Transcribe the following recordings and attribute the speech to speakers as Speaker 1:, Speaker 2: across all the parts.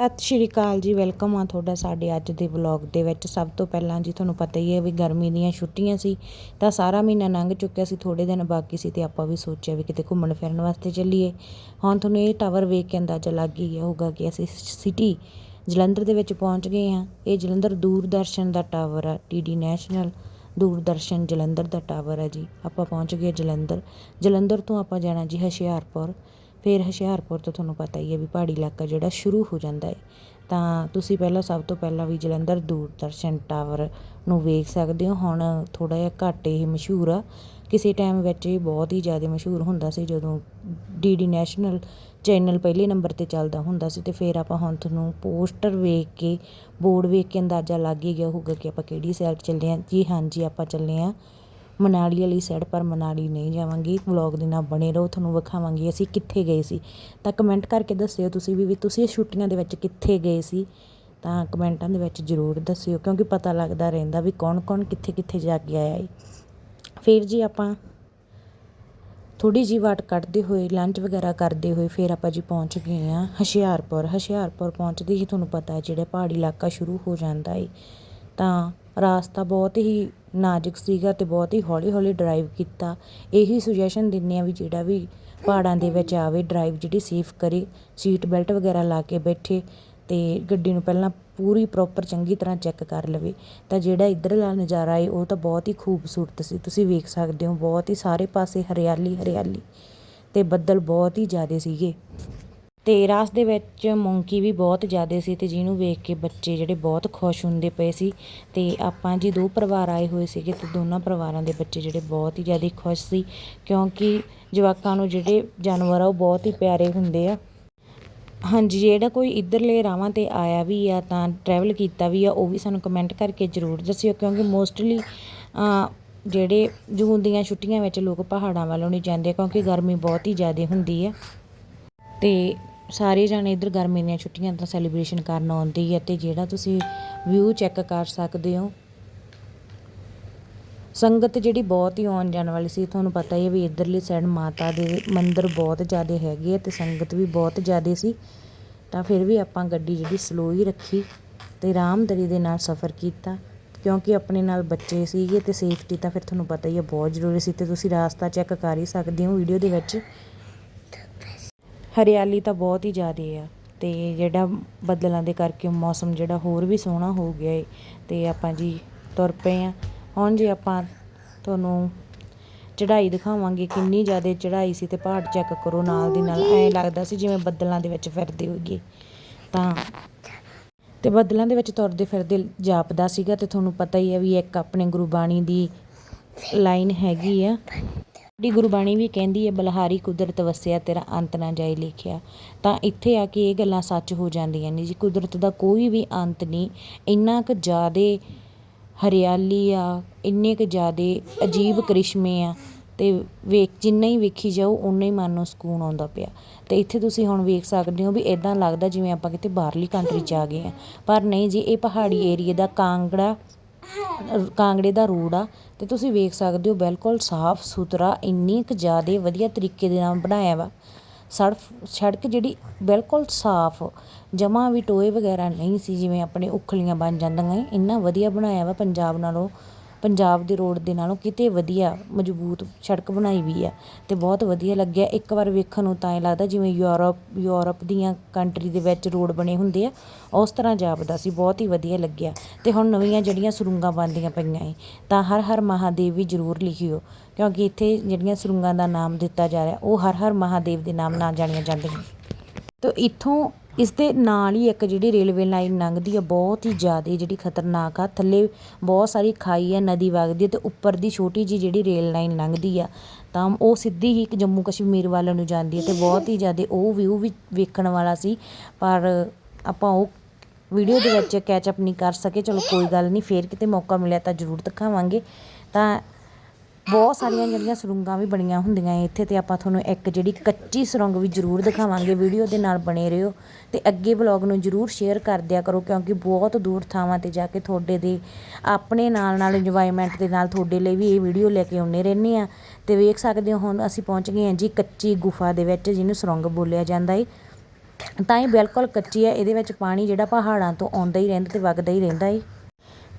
Speaker 1: ਸਤਿ ਸ਼੍ਰੀ ਅਕਾਲ ਜੀ, ਵੈਲਕਮ ਆ ਤੁਹਾਡਾ ਸਾਡੇ ਅੱਜ ਦੇ ਵਲੌਗ ਦੇ ਵਿੱਚ। ਸਭ ਤੋਂ ਪਹਿਲਾਂ ਜੀ ਤੁਹਾਨੂੰ ਪਤਾ ਹੀ ਹੈ ਵੀ ਗਰਮੀ ਦੀਆਂ ਛੁੱਟੀਆਂ ਸੀ, ਤਾਂ ਸਾਰਾ ਮਹੀਨਾ ਲੰਘ ਚੁੱਕਿਆ ਸੀ ਥੋੜੇ ਦਿਨ ਬਾਕੀ ਸੀ ਤੇ ਆਪਾਂ ਵੀ ਸੋਚਿਆ ਵੀ ਕਿਤੇ ਘੁੰਮਣ ਫਿਰਨ ਵਾਸਤੇ ਚੱਲੀਏ। ਹੁਣ ਤੁਹਾਨੂੰ ਇਹ ਟਾਵਰ ਵੇਖ ਕੇ ਅੰਦਾਜ਼ਾ ਲੱਗ ਹੀ ਗਿਆ ਹੋਊਗਾ ਕਿ ਅਸੀਂ ਸਿਟੀ ਜਲੰਧਰ ਦੇ ਵਿੱਚ ਪਹੁੰਚ ਗਏ ਹਾਂ। ਇਹ ਜਲੰਧਰ ਦੂਰਦਰਸ਼ਨ ਦਾ ਟਾਵਰ ਆ ਡੀਡੀ ਨੈਸ਼ਨਲ ਦੂਰਦਰਸ਼ਨ ਜਲੰਧਰ ਦਾ ਟਾਵਰ ਹੈ ਜੀ। ਆਪਾਂ ਪਹੁੰਚ ਗਏ ਜਲੰਧਰ। ਜਲੰਧਰ ਤੋਂ ਆਪਾਂ ਜਾਣਾ ਜੀ ਹੁਸ਼ਿਆਰਪੁਰ। ਫਿਰ ਹੁਸ਼ਿਆਰਪੁਰ ਤੋਂ ਤੁਹਾਨੂੰ ਪਤਾ ਹੀ ਹੈ ਵੀ ਪਹਾੜੀ ਇਲਾਕਾ ਜਿਹੜਾ ਸ਼ੁਰੂ ਹੋ ਜਾਂਦਾ ਹੈ। ਤਾਂ ਤੁਸੀਂ ਪਹਿਲਾਂ ਸਭ ਤੋਂ ਪਹਿਲਾਂ ਵੀ ਜਲੰਧਰ ਦੂਰਦਰਸ਼ਨ ਟਾਵਰ ਨੂੰ ਵੇਖ ਸਕਦੇ ਹੋ। ਹੁਣ ਥੋੜ੍ਹਾ ਜਿਹਾ ਘੱਟ ਇਹ ਮਸ਼ਹੂਰ ਆ। ਕਿਸੇ ਟਾਈਮ ਵਿੱਚ ਇਹ ਬਹੁਤ ਹੀ ਜ਼ਿਆਦਾ ਮਸ਼ਹੂਰ ਹੁੰਦਾ ਸੀ। ਜਦੋਂ ਡੀ ਡੀ ਨੈਸ਼ਨਲ ਚੈਨਲ ਪਹਿਲੇ ਨੰਬਰ ਤੇ ਚੱਲਦਾ ਹੁੰਦਾ ਸੀ ਅਤੇ ਫਿਰ ਆਪਾਂ ਹੁਣ ਤੁਹਾਨੂੰ ਪੋਸਟਰ ਵੇਖ ਕੇ, ਬੋਰਡ ਵੇਖ ਕੇ ਅੰਦਾਜ਼ਾ ਲੱਗ ਹੀ ਗਿਆ ਹੋਊਗਾ ਕਿ ਆਪਾਂ ਕਿਹੜੀ ਸਾਈਡ ਚੱਲੇ ਹਾਂ। ਜੀ ਹਾਂਜੀ ਆਪਾਂ ਚੱਲੇ ਹਾਂ। ਮਨਾਲੀ ਵਾਲੀ ਸਾਈਡ ਪਰ ਮਨਾਲੀ ਨਹੀਂ ਜਾਵਾਂਗੇ ਵਲੌਗ ਦੇ ਨਾਲ ਬਣੇ ਰਹੋ, ਤੁਹਾਨੂੰ ਵਿਖਾਵਾਂਗੇ ਅਸੀਂ ਕਿੱਥੇ ਗਏ ਸੀ। ਤਾਂ ਕਮੈਂਟ ਕਰਕੇ ਦੱਸਿਓ ਤੁਸੀਂ ਵੀ ਵੀ ਤੁਸੀਂ ਛੁੱਟੀਆਂ ਦੇ ਵਿੱਚ ਕਿੱਥੇ ਗਏ ਸੀ? ਤਾਂ ਕਮੈਂਟਾਂ ਦੇ ਵਿੱਚ ਜ਼ਰੂਰ ਦੱਸਿਓ, ਕਿਉਂਕਿ ਪਤਾ ਲੱਗਦਾ ਰਹਿੰਦਾ ਵੀ ਕੌਣ ਕੌਣ ਕਿੱਥੇ ਕਿੱਥੇ ਜਾ ਕੇ ਆਇਆ ਹੈ ਫਿਰ ਜੀ ਆਪਾਂ ਥੋੜੀ ਜਿਹੀ ਵਾਟ ਕੱਢਦੇ ਹੋਏ ਲੰਚ ਵਗੈਰਾ ਕਰਦੇ ਹੋਏ ਫਿਰ ਆਪਾਂ ਜੀ ਪਹੁੰਚ ਗਏ ਹਾਂ ਹੁਸ਼ਿਆਰਪੁਰ। ਹੁਸ਼ਿਆਰਪੁਰ ਪਹੁੰਚਦੇ ਹੀ ਤੁਹਾਨੂੰ ਪਤਾ ਹੈ, ਜਿਹੜੇ ਪਹਾੜੀ ਇਲਾਕਾ ਸ਼ੁਰੂ ਹੋ ਜਾਂਦਾ ਹੈ ਤਾਂ ਰਾਸਤਾ ਬਹੁਤ ਹੀ ਨਾਜ਼ੁਕ ਸੀਗਾ ਅਤੇ ਬਹੁਤ ਹੀ ਹੌਲੀ ਹੌਲੀ ਡਰਾਈਵ ਕੀਤਾ। ਇਹੀ ਸੁਜੈਸ਼ਨ ਦਿੰਦੇ ਹਾਂ ਵੀ ਜਿਹੜਾ ਵੀ ਪਹਾੜਾਂ ਦੇ ਵਿੱਚ ਆਵੇ ਡਰਾਈਵ ਜਿਹੜੀ ਸੇਫ ਕਰੇ ਸੀਟ ਬੈਲਟ ਵਗੈਰਾ ਲਾ ਕੇ ਬੈਠੇ ਅਤੇ ਗੱਡੀ ਨੂੰ ਪਹਿਲਾਂ ਪੂਰੀ ਪ੍ਰੋਪਰ ਚੰਗੀ ਤਰ੍ਹਾਂ ਚੈੱਕ ਕਰ ਲਵੇ। ਤਾਂ ਜਿਹੜਾ ਇੱਧਰਲਾ ਨਜ਼ਾਰਾ ਏ, ਉਹ ਤਾਂ ਬਹੁਤ ਹੀ ਖੂਬਸੂਰਤ ਸੀ। ਤੁਸੀਂ ਵੇਖ ਸਕਦੇ ਹੋ, ਬਹੁਤ ਹੀ ਸਾਰੇ ਪਾਸੇ ਹਰਿਆਲੀ ਹਰਿਆਲੀ ਅਤੇ ਬੱਦਲ ਬਹੁਤ ਹੀ ਜ਼ਿਆਦਾ ਸੀਗੇ। ਅਤੇ ਰਸ ਦੇ ਵਿੱਚ ਮੌਂਕੀ ਵੀ ਬਹੁਤ ਜ਼ਿਆਦਾ ਸੀ ਅਤੇ ਜਿਹਨੂੰ ਵੇਖ ਕੇ ਬੱਚੇ ਜਿਹੜੇ ਬਹੁਤ ਖੁਸ਼ ਹੁੰਦੇ ਪਏ ਸੀ ਅਤੇ ਆਪਾਂ ਜੀ ਦੋ ਪਰਿਵਾਰ ਆਏ ਹੋਏ ਸੀਗੇ ਤੇ ਦੋਨਾਂ ਪਰਿਵਾਰਾਂ ਦੇ ਬੱਚੇ ਜਿਹੜੇ ਬਹੁਤ ਹੀ ਜ਼ਿਆਦਾ ਖੁਸ਼ ਸੀ ਕਿਉਂਕਿ ਜਵਾਕਾਂ ਨੂੰ ਜਿਹੜੇ ਜਾਨਵਰ ਆ ਉਹ ਬਹੁਤ ਹੀ ਪਿਆਰੇ ਹੁੰਦੇ ਆ। ਹਾਂਜੀ, ਜਿਹੜਾ ਕੋਈ ਇੱਧਰਲੇ ਰਾਵਾਂ ਤੇ ਆਇਆ ਵੀ ਆ ਤਾਂ ਟਰੈਵਲ ਕੀਤਾ ਵੀ ਆ, ਉਹ ਵੀ ਸਾਨੂੰ ਕਮੈਂਟ ਕਰਕੇ ਜ਼ਰੂਰ ਦੱਸਿਓ ਕਿਉਂਕਿ ਮੋਸਟਲੀ ਜਿਹੜੇ ਜੂਨ ਦੀਆਂ ਛੁੱਟੀਆਂ ਵਿੱਚ ਲੋਕ ਪਹਾੜਾਂ ਵੱਲੋਂ ਨਹੀਂ ਜਾਂਦੇ ਕਿਉਂਕਿ ਗਰਮੀ ਬਹੁਤ ਹੀ ਜ਼ਿਆਦਾ ਹੁੰਦੀ ਹੈ ਤੇ ਸਾਰੇ ਜਾਣੇ ਇੱਧਰ ਗਰਮੀ ਦੀਆਂ ਛੁੱਟੀਆਂ ਦਾ ਸੈਲੀਬ੍ਰੇਸ਼ਨ ਕਰਨ ਆਉਂਦੇ ਹੀ ਅਤੇ ਜਿਹੜਾ ਤੁਸੀਂ ਵਿਊ ਚੈੱਕ ਕਰ ਸਕਦੇ ਹੋ। ਸੰਗਤ ਜਿਹੜੀ ਬਹੁਤ ਹੀ ਆਉਣ ਜਾਣ ਵਾਲੀ ਸੀ, ਤੁਹਾਨੂੰ ਪਤਾ ਹੀ ਹੈ ਵੀ ਇੱਧਰਲੀ ਸਾਈਡ ਮਾਤਾ ਦੇ ਮੰਦਿਰ ਬਹੁਤ ਜ਼ਿਆਦਾ ਹੈਗੇ ਆ ਤੇ ਸੰਗਤ ਵੀ ਬਹੁਤ ਜ਼ਿਆਦਾ ਸੀ। ਤਾਂ ਫਿਰ ਵੀ ਆਪਾਂ ਗੱਡੀ ਜਿਹੜੀ ਸਲੋ ਹੀ ਰੱਖੀ ਤੇ ਆਰਾਮਦਰੀ ਦੇ ਨਾਲ ਸਫ਼ਰ ਕੀਤਾ, ਕਿਉਂਕਿ ਆਪਣੇ ਨਾਲ ਬੱਚੇ ਸੀਗੇ ਤੇ ਸੇਫਟੀ ਤਾਂ ਫਿਰ ਤੁਹਾਨੂੰ ਪਤਾ ਹੀ ਹੈ ਬਹੁਤ ਜ਼ਰੂਰੀ ਸੀ ਤੇ ਤੁਸੀਂ ਰਾਸਤਾ ਚੈੱਕ ਕਰ ਹੀ ਸਕਦੇ ਹੋ ਵੀਡੀਓ ਦੇ ਵਿੱਚ। ਹਰਿਆਲੀ ਤਾਂ ਬਹੁਤ ਹੀ ਜ਼ਿਆਦਾ ਆ ਅਤੇ ਜਿਹੜਾ ਬੱਦਲਾਂ ਦੇ ਕਰਕੇ ਮੌਸਮ ਜਿਹੜਾ ਹੋਰ ਵੀ ਸੋਹਣਾ ਹੋ ਗਿਆ ਏ ਅਤੇ ਆਪਾਂ ਜੀ ਤੁਰ ਪਏ ਹਾਂ ਹੁਣ ਜੀ ਆਪਾਂ ਤੁਹਾਨੂੰ ਚੜ੍ਹਾਈ ਦਿਖਾਵਾਂਗੇ ਕਿੰਨੀ ਜ਼ਿਆਦਾ ਚੜ੍ਹਾਈ ਸੀ ਤੇ ਪਹਾੜ ਚੈੱਕ ਕਰੋ ਨਾਲ ਦੀ ਨਾਲ। ਐਂ ਲੱਗਦਾ ਸੀ ਜਿਵੇਂ ਬੱਦਲਾਂ ਦੇ ਵਿੱਚ ਫਿਰਦੇ ਹੋਈਏ। ਤਾਂ ਤੇ ਬੱਦਲਾਂ ਦੇ ਵਿੱਚ ਤੁਰਦੇ ਫਿਰਦੇ ਜਾਪਦਾ ਸੀਗਾ ਤੇ ਤੁਹਾਨੂੰ ਪਤਾ ਹੀ ਹੈ ਵੀ ਇੱਕ ਆਪਣੇ ਗੁਰਬਾਣੀ ਦੀ ਲਾਈਨ ਹੈਗੀ ਆ। ਦੀ ਗੁਰਬਾਣੀ ਵੀ ਕਹਿੰਦੀ ਹੈ, ਬਲਹਾਰੀ ਕੁਦਰਤ ਵਸਿਆ ਤੇਰਾ ਅੰਤ ਨਾ ਜਾਏ ਲਿਖਿਆ। ਤਾਂ ਇੱਥੇ ਆ ਕੇ ਇਹ ਗੱਲਾਂ ਸੱਚ ਹੋ ਜਾਂਦੀਆਂ ਨੇ ਜੀ। ਕੁਦਰਤ ਦਾ ਕੋਈ ਵੀ ਅੰਤ ਨਹੀਂ। ਇੰਨਾ ਕੁ ਜ਼ਿਆਦਾ ਹਰਿਆਲੀ ਆ, ਇੰਨੇ ਕੁ ਜ਼ਿਆਦਾ ਅਜੀਬ ਕਰਿਸ਼ਮੇ ਆ ਅਤੇ ਵੇਖ, ਜਿੰਨਾ ਹੀ ਵੇਖੀ ਜਾਓ ਉਨਾ ਹੀ ਮਨ ਨੂੰ ਸਕੂਨ ਆਉਂਦਾ ਪਿਆ। ਅਤੇ ਇੱਥੇ ਤੁਸੀਂ ਹੁਣ ਵੇਖ ਸਕਦੇ ਹੋ ਵੀ ਇੱਦਾਂ ਲੱਗਦਾ ਜਿਵੇਂ ਆਪਾਂ ਕਿਤੇ ਬਾਹਰਲੀ ਕੰਟਰੀ 'ਚ ਆ ਗਏ ਹਾਂ ਪਰ ਨਹੀਂ ਜੀ, ਇਹ ਪਹਾੜੀ ਏਰੀਏ ਦਾ ਕਾਂਗੜਾ ਕਾਂਗੜੇ ਦਾ ਰੋਡ ਆ, ਤੇ ਤੁਸੀਂ ਵੇਖ ਸਕਦੇ ਹੋ ਬਿਲਕੁਲ ਸਾਫ਼ ਸੁਥਰਾ, ਇੰਨੀ ਕੁ ਜ਼ਿਆਦੇ ਵਧੀਆ ਤਰੀਕੇ ਦੇ ਨਾਲ ਬਣਾਇਆ ਵਾ। ਸੜਕ ਸੜਕ ਜਿਹੜੀ ਬਿਲਕੁਲ ਸਾਫ਼, ਜਮਾ ਵੀ ਟੋਏ ਵਗੈਰਾ ਨਹੀਂ ਸੀ ਜਿਵੇਂ ਆਪਣੇ ਉਖਲੀਆਂ ਬਣ ਜਾਂਦੀਆਂ, ਇੰਨਾ ਵਧੀਆ ਬਣਾਇਆ ਵਾ ਪੰਜਾਬ ਨਾਲੋਂ। ਪੰਜਾਬ ਦੇ ਰੋਡ ਦੇ ਨਾਲੋਂ ਕਿਤੇ ਵਧੀਆ ਮਜ਼ਬੂਤ ਸੜਕ ਬਣਾਈ ਵੀ ਆ ਅਤੇ ਬਹੁਤ ਵਧੀਆ ਲੱਗਿਆ। ਇੱਕ ਵਾਰ ਵੇਖਣ ਨੂੰ ਤਾਂ ਐ ਲੱਗਦਾ ਜਿਵੇਂ ਯੂਰਪ ਯੂਰਪ ਦੀਆਂ ਕੰਟਰੀ ਦੇ ਵਿੱਚ ਰੋਡ ਬਣੇ ਹੁੰਦੇ ਆ, ਉਸ ਤਰ੍ਹਾਂ ਜਾਪਦਾ ਸੀ, ਬਹੁਤ ਹੀ ਵਧੀਆ ਲੱਗਿਆ। ਅਤੇ ਹੁਣ ਨਵੀਆਂ ਜਿਹੜੀਆਂ ਸੁਰੰਗਾਂ ਬਣਦੀਆਂ ਪਈਆਂ ਏ, ਤਾਂ ਹਰ ਹਰ ਮਹਾਦੇਵ ਵੀ ਜ਼ਰੂਰ ਲਿਖਿਓ, ਕਿਉਂਕਿ ਇੱਥੇ ਜਿਹੜੀਆਂ ਸੁਰੰਗਾਂ ਦਾ ਨਾਮ ਦਿੱਤਾ ਜਾ ਰਿਹਾ, ਉਹ ਹਰ ਹਰ ਮਹਾਦੇਵ ਦੇ ਨਾਮ ਨਾਲ ਜਾਣੀਆਂ ਜਾਂਦੀਆਂ। ਤੋ ਇੱਥੋਂ ਇਸ ਦੇ ਨਾਲ ਹੀ ਇੱਕ ਜਿਹੜੀ ਰੇਲਵੇ ਲਾਈਨ ਲੰਘਦੀ ਆ, ਬਹੁਤ ਹੀ ਜ਼ਿਆਦਾ ਜਿਹੜੀ ਖਤਰਨਾਕ ਆ। ਥੱਲੇ ਬਹੁਤ ਸਾਰੀ ਖਾਈ ਆ, ਨਦੀ ਵਗਦੀ ਆ ਤੇ ਉੱਪਰ ਦੀ ਛੋਟੀ ਜੀ ਜਿਹੜੀ ਰੇਲ ਲਾਈਨ ਲੰਘਦੀ ਆ, ਤਾਂ ਉਹ ਸਿੱਧੀ ਹੀ ਇੱਕ ਜੰਮੂ ਕਸ਼ਮੀਰ ਵੱਲ ਨੂੰ ਜਾਂਦੀ ਹੈ ਤੇ ਬਹੁਤ ਹੀ ਜ਼ਿਆਦਾ ਉਹ ਵਿਊ ਵੀ ਵੇਖਣ ਵਾਲਾ ਸੀ, ਪਰ ਆਪਾਂ ਉਹ ਵੀਡੀਓ ਦੇ ਵਿੱਚ ਕੈਚ ਅਪ ਨਹੀਂ ਕਰ ਸਕੇ। ਚਲੋ ਕੋਈ ਗੱਲ ਨਹੀਂ, ਫੇਰ ਕਿਤੇ ਮੌਕਾ ਮਿਲਿਆ ਤਾਂ ਜ਼ਰੂਰ ਦਿਖਾਵਾਂਗੇ। ਤਾਂ ਬਹੁਤ ਸਾਰੀਆਂ ਜਿਹੜੀਆਂ ਸੁਰੰਗਾਂ ਵੀ ਬਣੀਆਂ ਹੁੰਦੀਆਂ ਇੱਥੇ ਤੇ ਆਪਾਂ ਤੁਹਾਨੂੰ ਇੱਕ ਜਿਹੜੀ ਕੱਚੀ ਸੁਰੰਗ ਵੀ ਜ਼ਰੂਰ ਦਿਖਾਵਾਂਗੇ, ਵੀਡੀਓ ਦੇ ਨਾਲ ਬਣੇ ਰਹੋ ਤੇ ਅੱਗੇ ਵਲੌਗ ਨੂੰ ਜ਼ਰੂਰ ਸ਼ੇਅਰ ਕਰ ਦਿਆ ਕਰੋ ਕਿਉਂਕਿ ਬਹੁਤ ਦੂਰ ਥਾਵਾਂ ਤੇ ਜਾ ਕੇ ਤੁਹਾਡੇ ਦੇ ਆਪਣੇ ਨਾਲ ਨਾਲ ਇੰਜੋਇਮੈਂਟ ਦੇ ਨਾਲ ਤੁਹਾਡੇ ਲਈ ਵੀ ਇਹ ਵੀਡੀਓ ਲੈ ਕੇ ਆਉਨੇ ਰਹਿੰਦੇ ਆ ਤੇ ਵੇਖ ਸਕਦੇ ਹੋ ਹੁਣ ਅਸੀਂ ਪਹੁੰਚ ਗਏ ਹਾਂ ਜੀ ਕੱਚੀ ਗੁਫਾ ਦੇ ਵਿੱਚ ਜਿਹਨੂੰ ਸੁਰੰਗ ਬੋਲਿਆ ਜਾਂਦਾ ਏ। ਤਾਂ ਇਹ ਬਿਲਕੁਲ ਕੱਚੀ ਹੈ ਇਹਦੇ ਵਿੱਚ ਪਾਣੀ ਜਿਹੜਾ ਪਹਾੜਾਂ ਤੋਂ ਆਉਂਦਾ ਹੀ ਰਹਿੰਦਾ ਤੇ ਵਗਦਾ ਹੀ ਰਹਿੰਦਾ ਏ।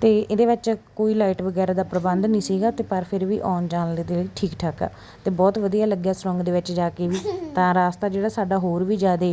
Speaker 1: ਅਤੇ ਇਹਦੇ ਵਿੱਚ ਕੋਈ ਲਾਈਟ ਵਗੈਰਾ ਦਾ ਪ੍ਰਬੰਧ ਨਹੀਂ ਸੀਗਾ ਤੇ ਪਰ ਫਿਰ ਵੀ ਆਉਣ ਜਾਣ ਲਈ ਦੇ ਲਈ ਠੀਕ ਠਾਕ ਆ। ਅਤੇ ਬਹੁਤ ਵਧੀਆ ਲੱਗਿਆ ਸੁਰੰਗ ਦੇ ਵਿੱਚ ਜਾ ਕੇ ਵੀ। ਤਾਂ ਰਾਸਤਾ ਜਿਹੜਾ ਸਾਡਾ ਹੋਰ ਵੀ ਜ਼ਿਆਦਾ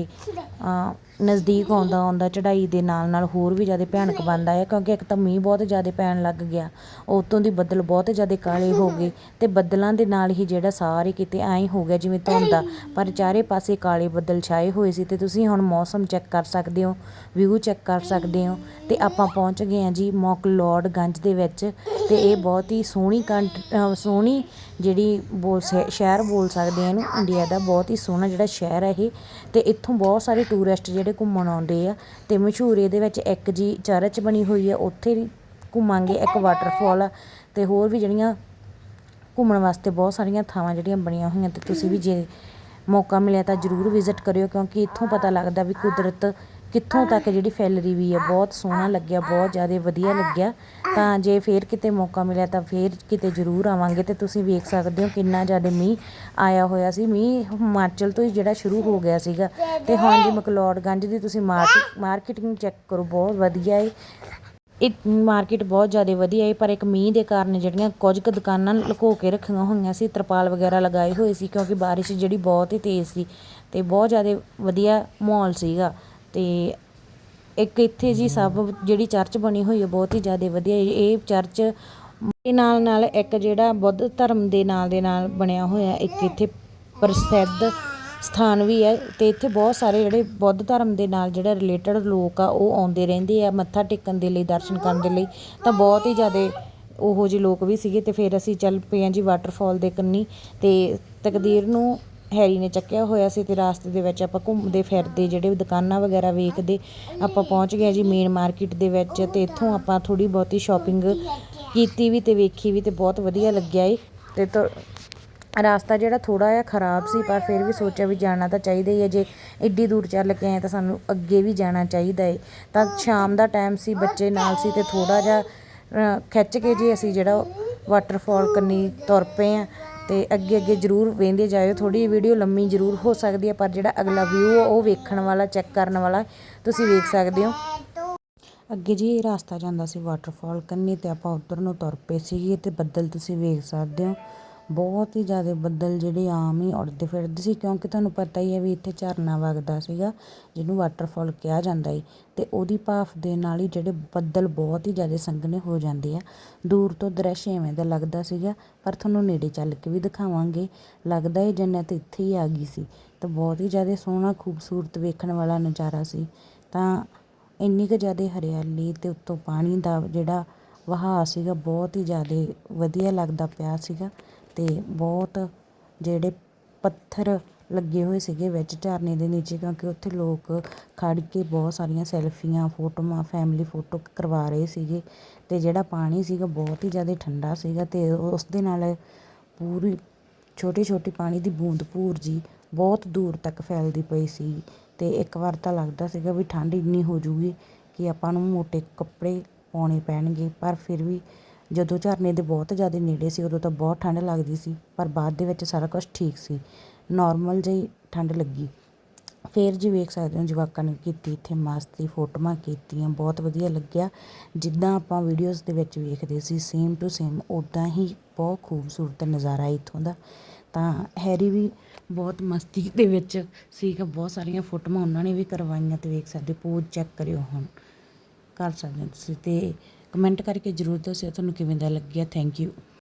Speaker 1: ਨਜ਼ਦੀਕ ਆਉਂਦਾ ਆਉਂਦਾ ਚੜ੍ਹਾਈ ਦੇ ਨਾਲ ਨਾਲ ਹੋਰ ਵੀ ਜ਼ਿਆਦਾ ਭਿਆਨਕ ਬਣਦਾ ਹੈ ਕਿਉਂਕਿ ਇੱਕ ਤਾਂ ਮੀਂਹ ਬਹੁਤ ਜ਼ਿਆਦਾ ਪੈਣ ਲੱਗ ਗਿਆ। ਉਤੋਂ ਦੀ ਬੱਦਲ ਬਹੁਤ ਜ਼ਿਆਦਾ ਕਾਲੇ ਹੋ ਗਏ ਅਤੇ ਬੱਦਲਾਂ ਦੇ ਨਾਲ ਹੀ ਜਿਹੜਾ ਸਾਰੇ ਕਿਤੇ ਐਂ ਹੋ ਗਿਆ ਜਿਵੇਂ ਧੁੰਦ ਆ ਪਰ ਚਾਰੇ ਪਾਸੇ ਕਾਲੇ ਬੱਦਲ ਛਾਏ ਹੋਏ ਸੀ ਅਤੇ ਤੁਸੀਂ ਹੁਣ ਮੌਸਮ ਚੈੱਕ ਕਰ ਸਕਦੇ ਹੋ, ਵਿਊ ਚੈੱਕ ਕਰ ਸਕਦੇ ਹੋ ਅਤੇ ਆਪਾਂ ਪਹੁੰਚ ਗਏ ਹਾਂ ਜੀ ਮੌਕਲੋਡਗੰਜ ਦੇ ਵਿੱਚ ਅਤੇ ਇਹ ਬਹੁਤ ਹੀ ਸੋਹਣੀ ਕੰਟ ਸੋਹਣੀ ਜਿਹੜੀ ਬੋਲ ਸ਼ਹਿ- ਸ਼ਹਿਰ ਬੋਲ ਸਕਦੇ ਆ ਇਹਨੂੰ, ਇੰਡੀਆ ਦਾ ਬਹੁਤ ਹੀ ਸੋਹਣਾ ਜਿਹੜਾ ਸ਼ਹਿਰ ਹੈ ਇਹ ਅਤੇ ਇੱਥੋਂ ਬਹੁਤ ਸਾਰੇ ਟੂਰਿਸਟ ਜਿਹੜੇ ਘੁੰਮਣ ਆਉਂਦੇ ਆ ਤੇ ਮਸ਼ਹੂਰ ਇਹਦੇ ਵਿੱਚ ਇੱਕ ਜੀ ਚਰਚ ਬਣੀ ਹੋਈ ਆ, ਉੱਥੇ ਘੁੰਮਾਂਗੇ, ਇੱਕ ਵਾਟਰਫਾਲ ਆ ਤੇ ਹੋਰ ਵੀ ਜਿਹੜੀਆਂ ਘੁੰਮਣ ਵਾਸਤੇ ਬਹੁਤ ਸਾਰੀਆਂ ਥਾਵਾਂ ਜਿਹੜੀਆਂ ਬਣੀਆਂ ਹੋਈਆਂ ਤੇ ਤੁਸੀਂ ਵੀ ਜੇ ਮੌਕਾ ਮਿਲਿਆ ਤਾਂ ਜ਼ਰੂਰ ਵਿਜ਼ਿਟ ਕਰਿਓ ਕਿਉਂਕਿ ਇੱਥੋਂ ਪਤਾ ਲੱਗਦਾ ਵੀ ਕੁਦਰਤ ਕਿੱਥੋਂ ਤੱਕ ਜਿਹੜੀ ਫੈਲਰੀ ਵੀ ਹੈ ਬਹੁਤ ਸੋਹਣਾ ਲੱਗਿਆ, ਬਹੁਤ ਜ਼ਿਆਦਾ ਵਧੀਆ ਲੱਗਿਆ। ਤਾਂ ਜੇ ਫੇਰ ਕਿਤੇ ਮੌਕਾ ਮਿਲਿਆ ਤਾਂ ਫੇਰ ਕਿਤੇ ਜ਼ਰੂਰ ਆਵਾਂਗੇ ਤੇ ਤੁਸੀਂ ਵੇਖ ਸਕਦੇ ਹੋ ਕਿੰਨਾ ਜ਼ਿਆਦਾ ਮੀਂਹ ਆਇਆ ਹੋਇਆ ਸੀ। ਮੀਂਹ ਹਿਮਾਚਲ ਤੋਂ ਹੀ ਜਿਹੜਾ ਸ਼ੁਰੂ ਹੋ ਗਿਆ ਸੀਗਾ। ਤੇ ਹੁਣ ਜੀ ਮਕਲੋਡਗੰਜ ਦੀ ਤੁਸੀਂ ਮਾਰਕੀਟ ਮਾਰਕੀਟਿੰਗ ਚੈੱਕ ਕਰੋ, ਬਹੁਤ ਵਧੀਆ ਏ। ਇਹ ਮਾਰਕੀਟ ਬਹੁਤ ਜ਼ਿਆਦਾ ਵਧੀਆ ਹੈ ਪਰ ਇੱਕ ਮੀਂਹ ਦੇ ਕਾਰਨ ਜਿਹੜੀਆਂ ਕੁਝ ਕੁ ਦੁਕਾਨਾਂ ਲੁਕੋ ਕੇ ਰੱਖੀਆਂ ਹੋਈਆਂ ਸੀ, ਤਰਪਾਲ ਵਗੈਰਾ ਲਗਾਏ ਹੋਏ ਸੀ, ਕਿਉਂਕਿ ਬਾਰਿਸ਼ ਜਿਹੜੀ ਬਹੁਤ ਹੀ ਤੇਜ਼ ਸੀ ਤੇ ਬਹੁਤ ਜ਼ਿਆਦਾ ਵਧੀਆ ਮਾਹੌਲ ਸੀਗਾ। ਤੇ ਇੱਕ ਇੱਥੇ ਜੀ ਸਭ ਜਿਹੜੀ ਚਰਚ ਬਣੀ ਹੋਈ ਹੈ ਬਹੁਤ ਹੀ ਜ਼ਿਆਦਾ ਵਧੀਆ ਹੈ। ਇਹ ਚਰਚ ਦੇ ਨਾਲ ਨਾਲ ਇੱਕ ਜਿਹੜਾ ਬੁੱਧ ਧਰਮ ਦੇ ਨਾਲ ਦੇ ਨਾਲ ਬਣਿਆ ਹੋਇਆ, ਇੱਕ ਇੱਥੇ ਪ੍ਰਸਿੱਧ ਸਥਾਨ ਵੀ ਹੈ ਤੇ ਇੱਥੇ ਬਹੁਤ ਸਾਰੇ ਜਿਹੜੇ ਬੁੱਧ ਧਰਮ ਦੇ ਨਾਲ ਜਿਹੜਾ ਰਿਲੇਟਡ ਲੋਕ ਆ, ਉਹ ਆਉਂਦੇ ਰਹਿੰਦੇ ਆ ਮੱਥਾ ਟੇਕਣ ਦੇ ਲਈ, ਦਰਸ਼ਨ ਕਰਨ ਦੇ ਲਈ। ਤਾਂ ਬਹੁਤ ਹੀ ਜ਼ਿਆਦਾ ਉਹੋ ਜਿਹੇ ਲੋਕ ਵੀ ਸੀਗੇ ਤੇ ਫਿਰ ਅਸੀਂ ਚੱਲ ਪਏ ਹਾਂ ਜੀ ਵਾਟਰਫਾਲ ਦੇ ਕੰਨੀ। ਤੇ ਤਕਦੀਰ ਨੂੰ ਹੈਰੀ ਨੇ ਚੱਕਿਆ ਹੋਇਆ ਸੀ ਅਤੇ ਰਾਸਤੇ ਦੇ ਵਿੱਚ ਆਪਾਂ ਘੁੰਮਦੇ ਫਿਰਦੇ, ਜਿਹੜੇ ਦੁਕਾਨਾਂ ਵਗੈਰਾ ਵੇਖਦੇ, ਆਪਾਂ ਪਹੁੰਚ ਗਏ ਜੀ ਮੇਨ ਮਾਰਕੀਟ ਦੇ ਵਿੱਚ ਅਤੇ ਇੱਥੋਂ ਆਪਾਂ ਥੋੜ੍ਹੀ ਬਹੁਤੀ ਸ਼ੋਪਿੰਗ ਕੀਤੀ ਵੀ ਅਤੇ ਵੇਖੀ ਵੀ ਅਤੇ ਬਹੁਤ ਵਧੀਆ ਲੱਗਿਆ ਏ। ਅਤੇ ਤ, ਰਸਤਾ ਜਿਹੜਾ ਥੋੜ੍ਹਾ ਜਿਹਾ ਖਰਾਬ ਸੀ, ਪਰ ਫਿਰ ਵੀ ਸੋਚਿਆ ਵੀ ਜਾਣਾ ਤਾਂ ਚਾਹੀਦਾ ਹੀ ਹੈ। ਜੇ ਐਡੀ ਦੂਰ ਚੱਲ ਕੇ ਆਏ ਤਾਂ ਸਾਨੂੰ ਅੱਗੇ ਵੀ ਜਾਣਾ ਚਾਹੀਦਾ ਏ। ਤਾਂ ਸ਼ਾਮ ਦਾ ਟਾਈਮ ਸੀ, ਬੱਚੇ ਨਾਲ ਸੀ ਅਤੇ ਥੋੜ੍ਹਾ ਜਿਹਾ ਖਿੱਚ ਕੇ ਜੀ ਅਸੀਂ ਜਿਹੜਾ ਵਾਟਰਫਾਲ ਕੰਨੀ ਤੁਰ ਪਏ ਆ ਤੇ ਅੱਗੇ ਅੱਗੇ ਜ਼ਰੂਰ ਵੇਂਦੇ ਜਾਇਓ। ਥੋੜੀ ਵੀਡੀਓ ਲੰਮੀ ਜ਼ਰੂਰ ਹੋ ਸਕਦੀ ਹੈ, ਪਰ ਜਿਹੜਾ ਅਗਲਾ ਵਿਊ ਉਹ ਵੇਖਣ ਵਾਲਾ ਚੈੱਕ ਕਰਨ ਵਾਲਾ, ਤੁਸੀਂ ਵੇਖ ਸਕਦੇ ਹੋ। ਅੱਗੇ ਜੀ ਇਹ ਰਸਤਾ ਜਾਂਦਾ ਸੀ ਵਾਟਰਫਾਲ ਕੰਨੀ ਤੇ ਆਪਾਂ ਉਧਰ ਨੂੰ ਤੁਰ ਪਏ ਸੀਗੇ ਤੇ ਬੱਦਲ ਤੁਸੀਂ ਵੇਖ ਸਕਦੇ ਹੋ। ਬਹੁਤ ਹੀ ਜ਼ਿਆਦਾ ਬੱਦਲ ਜਿਹੜੇ ਆਮ ਹੀ ਉੜਦੇ ਫਿਰਦੇ ਸੀ, ਕਿਉਂਕਿ ਤੁਹਾਨੂੰ ਪਤਾ ਹੀ ਹੈ ਵੀ ਇੱਥੇ ਝਰਨਾ ਵਗਦਾ ਸੀਗਾ, ਜਿਹਨੂੰ ਵਾਟਰਫਾਲ ਕਿਹਾ ਜਾਂਦਾ ਏ ਅਤੇ ਉਹਦੀ ਭਾਫ ਦੇ ਨਾਲ ਹੀ ਜਿਹੜੇ ਬੱਦਲ ਬਹੁਤ ਹੀ ਜ਼ਿਆਦਾ ਸੰਘਣੇ ਹੋ ਜਾਂਦੇ ਆ। ਦੂਰ ਤੋਂ ਦ੍ਰਿਸ਼ ਐਵੇਂ ਦਾ ਲੱਗਦਾ ਸੀਗਾ, ਪਰ ਤੁਹਾਨੂੰ ਨੇੜੇ ਚੱਲ ਕੇ ਵੀ ਦਿਖਾਵਾਂਗੇ। ਲੱਗਦਾ ਹੈ ਜੰਨਤ ਇੱਥੇ ਹੀ ਆ ਗਈ ਸੀ, ਤਾਂ ਬਹੁਤ ਹੀ ਜ਼ਿਆਦਾ ਸੋਹਣਾ, ਖੂਬਸੂਰਤ ਵੇਖਣ ਵਾਲਾ ਨਜ਼ਾਰਾ ਸੀ। ਤਾਂ ਇੰਨੀ ਕੁ ਜ਼ਿਆਦਾ ਹਰਿਆਲੀ ਅਤੇ ਉੱਤੋਂ ਪਾਣੀ ਦਾ ਜਿਹੜਾ ਵਹਾਅ ਸੀਗਾ, ਬਹੁਤ ਹੀ ਜ਼ਿਆਦਾ ਵਧੀਆ ਲੱਗਦਾ ਪਿਆ ਸੀਗਾ। ਤੇ ਬਹੁਤ ਜਿਹੜੇ ਪੱਥਰ ਲੱਗੇ ਹੋਏ ਸੀਗੇ ਵਿੱਚ ਝਰਨੇ ਦੇ ਨੀਚੇ, ਕਿਉਂਕਿ ਉੱਥੇ ਲੋਕ ਖੜ੍ਹ ਕੇ ਬਹੁਤ ਸਾਰੀਆਂ ਸੈਲਫੀਆਂ, ਫੋਟੋਆਂ ਫੈਮਿਲੀ ਫੋਟੋ ਕਰਵਾ ਰਹੇ ਸੀਗੇ ਤੇ ਜਿਹੜਾ ਪਾਣੀ ਸੀਗਾ ਬਹੁਤ ਹੀ ਜ਼ਿਆਦਾ ਠੰਡਾ ਸੀਗਾ ਤੇ ਉਸ ਦੇ ਨਾਲ ਪੂਰੀ ਛੋਟੀ ਛੋਟੀ ਪਾਣੀ ਦੀ ਬੂੰਦ ਭੂਰ ਜੀ ਬਹੁਤ ਦੂਰ ਤੱਕ ਫੈਲਦੀ ਪਈ ਸੀ ਤੇ ਇੱਕ ਵਾਰ ਤਾਂ ਲੱਗਦਾ ਸੀਗਾ ਵੀ ਠੰਡ ਇੰਨੀ ਹੋ ਜੂਗੀ ਕਿ ਆਪਾਂ ਨੂੰ ਮੋਟੇ ਕੱਪੜੇ ਪਾਉਣੇ ਪੈਣਗੇ, ਪਰ ਫਿਰ ਵੀ ਜਦੋਂ ਝਰਨੇ ਦੇ ਬਹੁਤ ਜ਼ਿਆਦਾ ਨੇੜੇ ਸੀ, ਉਦੋਂ ਤਾਂ ਬਹੁਤ ਠੰਡ ਲੱਗਦੀ ਸੀ, ਪਰ ਬਾਅਦ ਦੇ ਵਿੱਚ ਸਾਰਾ ਕੁਛ ਠੀਕ ਸੀ। ਨੋਰਮਲ ਜਿਹੀ ਠੰਡ ਲੱਗੀ। ਫਿਰ ਜੀ ਵੇਖ ਸਕਦੇ ਹੋ ਜਵਾਕਾਂ ਨੇ ਕੀਤੀ ਇੱਥੇ ਮਸਤੀ ਫੋਟੋਆਂ ਕੀਤੀਆਂ, ਬਹੁਤ ਵਧੀਆ ਲੱਗਿਆ। ਜਿੱਦਾਂ ਆਪਾਂ ਵੀਡੀਓਜ਼ ਦੇ ਵਿੱਚ ਵੇਖਦੇ ਸੀ ਸੇਮ ਟੂ ਸੇਮ ਉਦਾਂ ਹੀ ਬਹੁਤ ਖੂਬਸੂਰਤ ਨਜ਼ਾਰਾ ਇੱਥੋਂ ਦਾ। ਤਾਂ ਹੈਰੀ ਵੀ ਬਹੁਤ ਮਸਤੀ ਦੇ ਵਿੱਚ ਸੀਗਾ ਬਹੁਤ ਸਾਰੀਆਂ ਫੋਟੋਆਂ ਉਹਨਾਂ ਨੇ ਵੀ ਕਰਵਾਈਆਂ ਤੇ ਵੇਖ ਸਕਦੇ ਪੋਜ਼ ਚੈੱਕ ਕਰਿਓ ਹੁਣ। ਕਰ ਸਕਦੇ ਹੋ ਤੁਸੀਂ ਤੇ ਕਮੈਂਟ ਕਰਕੇ ਜਰੂਰ ਦੱਸਿਓ ਤੁਹਾਨੂੰ ਕਿਵੇਂ ਦਾ ਲੱਗਿਆ? Thank you